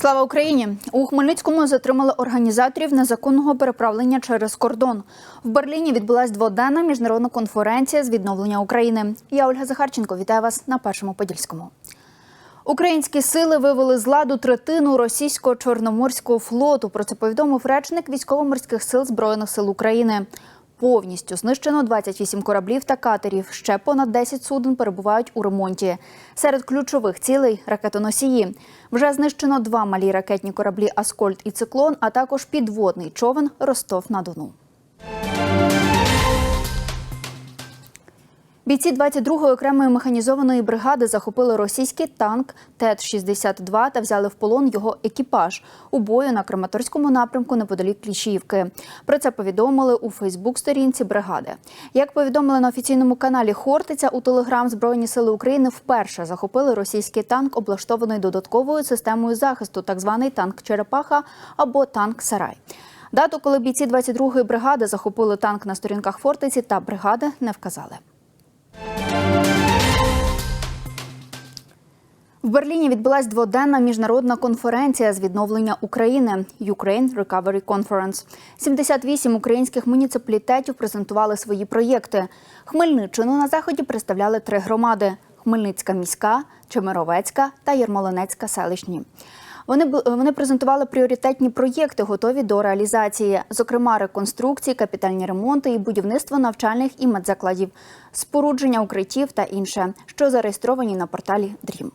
Слава Україні! У Хмельницькому затримали організаторів незаконного переправлення через кордон. В Берліні відбулась дводенна міжнародна конференція з відновлення України. Я Ольга Захарченко вітаю вас на першому подільському. Українські сили вивели з ладу третину російського чорноморського флоту. Про це повідомив речник військово-морських сил збройних сил України. Повністю знищено 28 кораблів та катерів. Ще понад 10 суден перебувають у ремонті. Серед ключових цілей ракетоносії. Вже знищено два малі ракетні кораблі Аскольд і Циклон, а також підводний човен Ростов на Дону. Бійці 22-ї окремої механізованої бригади захопили російський танк ТЕТ-62 та взяли в полон його екіпаж у бою на Краматорському напрямку неподалік Кліщіївки. Про це повідомили у Фейсбук-сторінці бригади. Як повідомили на офіційному каналі Хортиця, у Телеграм Збройні сили України вперше захопили російський танк, облаштований додатковою системою захисту, так званий танк Черепаха або танк Сарай. Дату, коли бійці 22-ї бригади захопили танк на сторінках Фортиці та бригади, не вказали. В Берліні відбулась дводенна міжнародна конференція з відновлення України Ukraine Recovery Conference. 78 українських муніципалітетів презентували свої проєкти. Хмельниччину на заході представляли три громади: Хмельницька міська, Чемеровецька та Єрмолинецька селищні. Вони вони презентували пріоритетні проєкти, готові до реалізації, зокрема реконструкції, капітальні ремонти і будівництво навчальних і медзакладів, спорудження укриттів та інше, що зареєстровані на порталі Дрім.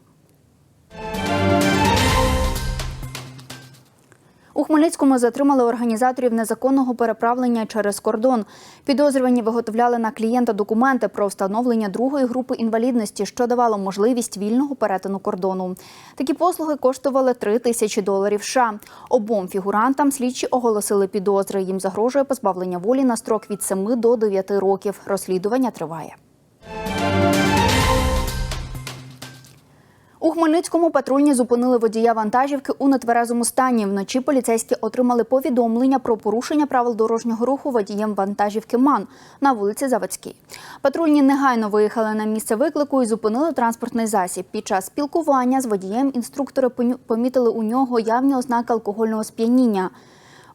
Хмельницькому затримали організаторів незаконного переправлення через кордон. Підозрювані виготовляли на клієнта документи про встановлення другої групи інвалідності, що давало можливість вільного перетину кордону. Такі послуги коштували 3 тисячі доларів. США. обом фігурантам слідчі оголосили підозри. Їм загрожує позбавлення волі на строк від 7 до 9 років. Розслідування триває. У Хмельницькому патрульні зупинили водія вантажівки у нетверезому стані. Вночі поліцейські отримали повідомлення про порушення правил дорожнього руху водієм вантажівки МАН на вулиці Заводській. Патрульні негайно виїхали на місце виклику і зупинили транспортний засіб. Під час спілкування з водієм інструктори помітили у нього явні ознаки алкогольного сп'яніння.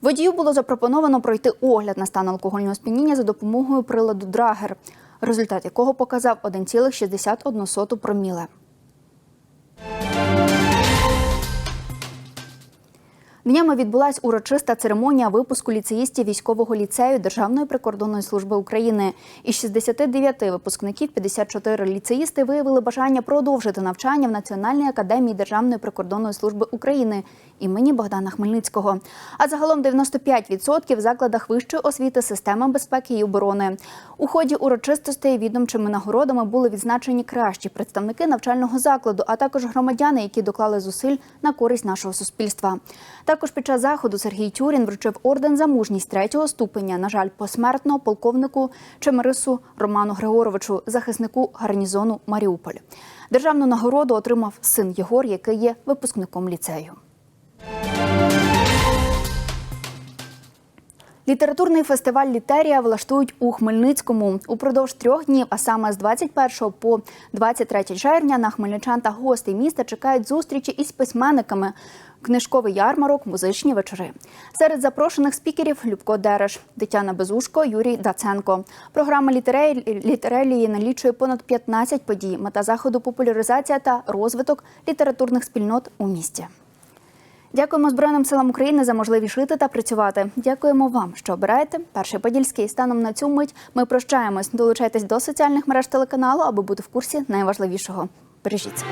Водію було запропоновано пройти огляд на стан алкогольного сп'яніння за допомогою приладу Драгер, результат якого показав 1,61 проміле. Thank you. Днями відбулась урочиста церемонія випуску ліцеїстів військового ліцею Державної прикордонної служби України. Із 69 випускників 54 ліцеїсти виявили бажання продовжити навчання в Національній академії Державної прикордонної служби України імені Богдана Хмельницького. А загалом 95% в закладах вищої освіти системи безпеки і оборони. У ході урочистостей відомчими нагородами були відзначені кращі представники навчального закладу, а також громадяни, які доклали зусиль на користь нашого суспільства. Також під час заходу Сергій Тюрін вручив орден за мужність третього ступеня. На жаль, посмертно полковнику Чемерису Роману Григоровичу, захиснику гарнізону Маріуполь. Державну нагороду отримав син Єгор, який є випускником ліцею. Літературний фестиваль Літерія влаштують у Хмельницькому упродовж трьох днів, а саме з 21 по 23 червня на хмельничан та гостей міста чекають зустрічі із письменниками, книжковий ярмарок, музичні вечори. Серед запрошених спікерів Любко Дереш, Тетяна Безушко, Юрій Даценко. Програма «Літерей- літерелії налічує понад 15 подій. Мета заходу популяризація та розвиток літературних спільнот у місті. Дякуємо Збройним силам України за можливість жити та працювати. Дякуємо вам, що обираєте перший подільський. Станом на цю мить ми прощаємось. Долучайтесь до соціальних мереж телеканалу, аби бути в курсі найважливішого. Бережіть себе.